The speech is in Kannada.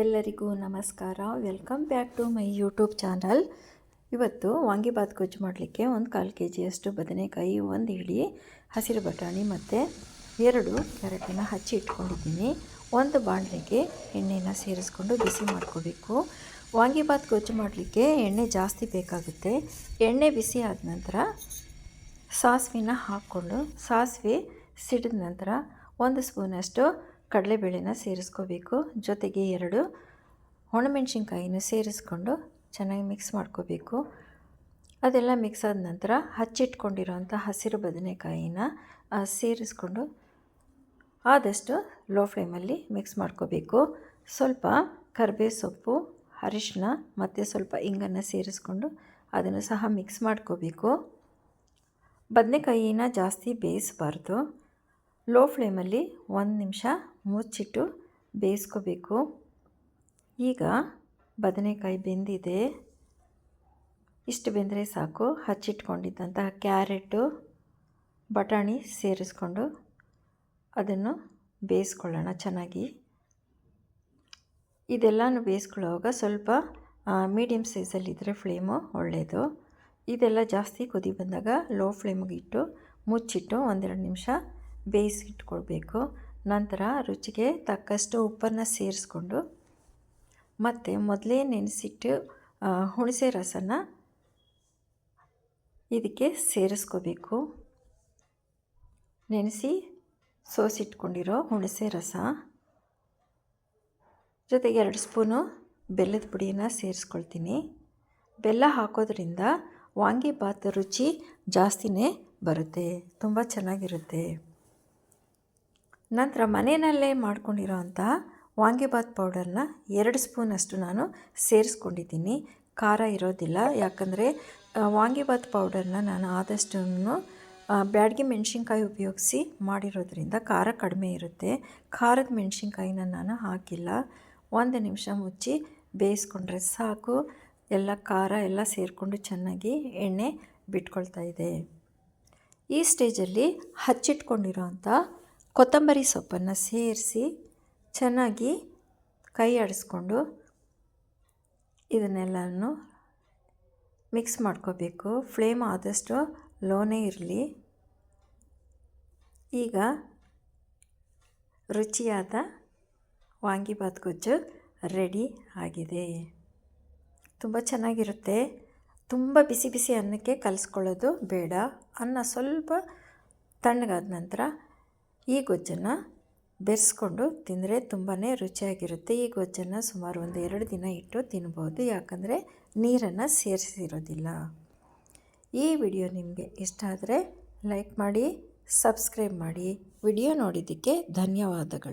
ಎಲ್ಲರಿಗೂ ನಮಸ್ಕಾರ. Welcome back to my YouTube channel ಇವತ್ತು ವಾಂಗಿಬಾತ್ ಗೊಜ್ಜು ಮಾಡಲಿಕ್ಕೆ ಒಂದು ಕಾಲು ಕೆ ಜಿಯಷ್ಟು ಬದನೆಕಾಯಿ, ಒಂದು ಇಡಿ ಹಸಿರು ಬಟಾಣಿ ಮತ್ತು ಎರಡು ಕ್ಯಾರೆಟನ್ನು ಹಚ್ಚಿ ಇಟ್ಕೊಂಡಿದ್ದೀನಿ. ಒಂದು ಬಾಣಲೆಗೆ ಎಣ್ಣೆನ ಸೇರಿಸ್ಕೊಂಡು ಬಿಸಿ ಮಾಡ್ಕೋಬೇಕು. ವಾಂಗಿಬಾತ್ ಗೊಜ್ಜು ಮಾಡಲಿಕ್ಕೆ ಎಣ್ಣೆ ಜಾಸ್ತಿ ಬೇಕಾಗುತ್ತೆ. ಎಣ್ಣೆ ಬಿಸಿ ಆದ ನಂತರ ಸಾಸಿವೆನ ಹಾಕ್ಕೊಂಡು, ಸಾಸಿವೆ ಸಿಡಿದ ನಂತರ ಒಂದು ಸ್ಪೂನಷ್ಟು ಕಡಲೆಬೇಳೆನ ಸೇರಿಸ್ಕೋಬೇಕು. ಜೊತೆಗೆ ಎರಡು ಒಣಮೆಣ್ಸಿನ್ಕಾಯಿನ ಸೇರಿಸ್ಕೊಂಡು ಚೆನ್ನಾಗಿ ಮಿಕ್ಸ್ ಮಾಡ್ಕೋಬೇಕು. ಅದೆಲ್ಲ ಮಿಕ್ಸ್ ಆದ ನಂತರ ಹಚ್ಚಿಟ್ಕೊಂಡಿರೋಂಥ ಹಸಿರು ಬದನೆಕಾಯಿನ ಸೇರಿಸ್ಕೊಂಡು ಆದಷ್ಟು ಲೋ ಫ್ಲೇಮಲ್ಲಿ ಮಿಕ್ಸ್ ಮಾಡ್ಕೋಬೇಕು. ಸ್ವಲ್ಪ ಕರ್ಬೇವು ಸೊಪ್ಪು ಅರಿಶಿನ ಮತ್ತು ಸ್ವಲ್ಪ ಇಂಗನ್ನು ಸೇರಿಸ್ಕೊಂಡು ಅದನ್ನು ಸಹ ಮಿಕ್ಸ್ ಮಾಡ್ಕೋಬೇಕು. ಬದನೆಕಾಯಿನ ಜಾಸ್ತಿ ಬೇಯಿಸಬಾರ್ದು. ಲೋ ಫ್ಲೇಮಲ್ಲಿ ಒಂದು ನಿಮಿಷ ಮುಚ್ಚಿಟ್ಟು ಬೇಯಿಸ್ಕೋಬೇಕು. ಈಗ ಬದನೆಕಾಯಿ ಬೆಂದಿದೆ. ಇಷ್ಟು ಬೆಂದರೆ ಸಾಕು. ಹಚ್ಚಿಟ್ಕೊಂಡಿದ್ದಂತಹ ಕ್ಯಾರೆಟು, ಬಟಾಣಿ ಸೇರಿಸ್ಕೊಂಡು ಅದನ್ನು ಬೇಯಿಸ್ಕೊಳ್ಳೋಣ ಚೆನ್ನಾಗಿ. ಇದೆಲ್ಲನೂ ಬೇಯಿಸ್ಕೊಳ್ಳೋವಾಗ ಸ್ವಲ್ಪ ಮೀಡಿಯಮ್ ಸೈಜಲ್ಲಿದ್ದರೆ ಫ್ಲೇಮು ಒಳ್ಳೆಯದು ಇದೆಲ್ಲ ಜಾಸ್ತಿ ಕುದಿ ಬಂದಾಗ ಲೋ ಫ್ಲೇಮಿಗೆ ಇಟ್ಟು ಮುಚ್ಚಿಟ್ಟು ಒಂದೆರಡು ನಿಮಿಷ ಬೇಯಿಸಿಟ್ಕೊಳ್ಬೇಕು. ನಂತರ ರುಚಿಗೆ ತಕ್ಕಷ್ಟು ಉಪ್ಪನ್ನು ಸೇರಿಸ್ಕೊಂಡು ಮತ್ತು ಮೊದಲೇ ನೆನೆಸಿಟ್ಟು ಹುಣಸೆ ರಸನ ಇದಕ್ಕೆ ಸೇರಿಸ್ಕೋಬೇಕು. ನೆನೆಸಿ ಸೋಸಿಟ್ಕೊಂಡಿರೋ ಹುಣಸೆ ರಸ. ಜೊತೆಗೆ ಎರಡು ಸ್ಪೂನು ಬೆಲ್ಲದ ಪುಡಿಯನ್ನು ಸೇರಿಸ್ಕೊಳ್ತೀನಿ. ಬೆಲ್ಲ ಹಾಕೋದ್ರಿಂದ ವಾಂಗಿಭಾತ್ ರುಚಿ ಜಾಸ್ತಿನೇ ಬರುತ್ತೆ. ತುಂಬ ಚೆನ್ನಾಗಿರುತ್ತೆ. ನಂತರ ಮನೆಯಲ್ಲೇ ಮಾಡ್ಕೊಂಡಿರೋ ಅಂಥ ವಾಂಗಿಬಾತ್ ಪೌಡರ್ನ ಎರಡು ಸ್ಪೂನಷ್ಟು ನಾನು ಸೇರಿಸ್ಕೊಂಡಿದ್ದೀನಿ. ಖಾರ ಇರೋದಿಲ್ಲ. ಯಾಕಂದರೆ ವಾಂಗಿಬಾತ್ ಪೌಡರ್ನ ನಾನು ಆದಷ್ಟು ಬ್ಯಾಡಗಿ ಮೆಣಸಿನ್ಕಾಯಿ ಉಪಯೋಗಿಸಿ ಮಾಡಿರೋದ್ರಿಂದ ಖಾರ ಕಡಿಮೆ ಇರುತ್ತೆ. ಖಾರದ ಮೆಣಸಿನ್ಕಾಯಿನ ನಾನು ಹಾಕಿಲ್ಲ. ಒಂದು ನಿಮಿಷ ಮುಚ್ಚಿ ಬೇಯಿಸ್ಕೊಂಡ್ರೆ ಸಾಕು. ಎಲ್ಲ ಖಾರ ಎಲ್ಲ ಸೇರಿಕೊಂಡು ಚೆನ್ನಾಗಿ ಎಣ್ಣೆ ಬಿಟ್ಕೊಳ್ತಾ ಇದೆ. ಈ ಸ್ಟೇಜಲ್ಲಿ ಹಚ್ಚಿಟ್ಕೊಂಡಿರೋಂಥ ಕೊತ್ತಂಬರಿ ಸೊಪ್ಪನ್ನು ಸೇರಿಸಿ ಚೆನ್ನಾಗಿ ಕೈ ಆಡಿಸ್ಕೊಂಡು ಇದನ್ನೆಲ್ಲನೂ ಮಿಕ್ಸ್ ಮಾಡ್ಕೋಬೇಕು. ಫ್ಲೇಮ್ ಆದಷ್ಟು ಲೋನೇ ಇರಲಿ. ಈಗ ರುಚಿಯಾದ ವಾಂಗಿಬಾತ್ ಗೊಜ್ಜು ರೆಡಿ ಆಗಿದೆ. ತುಂಬ ಚೆನ್ನಾಗಿರುತ್ತೆ. ತುಂಬ ಬಿಸಿ ಬಿಸಿ ಅನ್ನಕ್ಕೆ ಕಲಿಸ್ಕೊಳ್ಳೋದು ಬೇಡ. ಅನ್ನ ಸ್ವಲ್ಪ ತಣ್ಣಗಾದ ನಂತರ ಈ ಗೊಜ್ಜನ್ನು ಬೆರೆಸ್ಕೊಂಡು ತಿಂದರೆ ತುಂಬಾ ರುಚಿಯಾಗಿರುತ್ತೆ. ಈ ಗೊಜ್ಜನ್ನು ಸುಮಾರು ಒಂದು ಎರಡು ದಿನ ಇಟ್ಟು ತಿನ್ಬೋದು. ಯಾಕಂದರೆ ನೀರನ್ನು ಸೇರಿಸಿರೋದಿಲ್ಲ. ಈ ವಿಡಿಯೋ ನಿಮಗೆ ಇಷ್ಟ ಆದರೆ ಲೈಕ್ ಮಾಡಿ, ಸಬ್ಸ್ಕ್ರೈಬ್ ಮಾಡಿ. ವಿಡಿಯೋ ನೋಡಿದ್ದಕ್ಕೆ ಧನ್ಯವಾದಗಳು.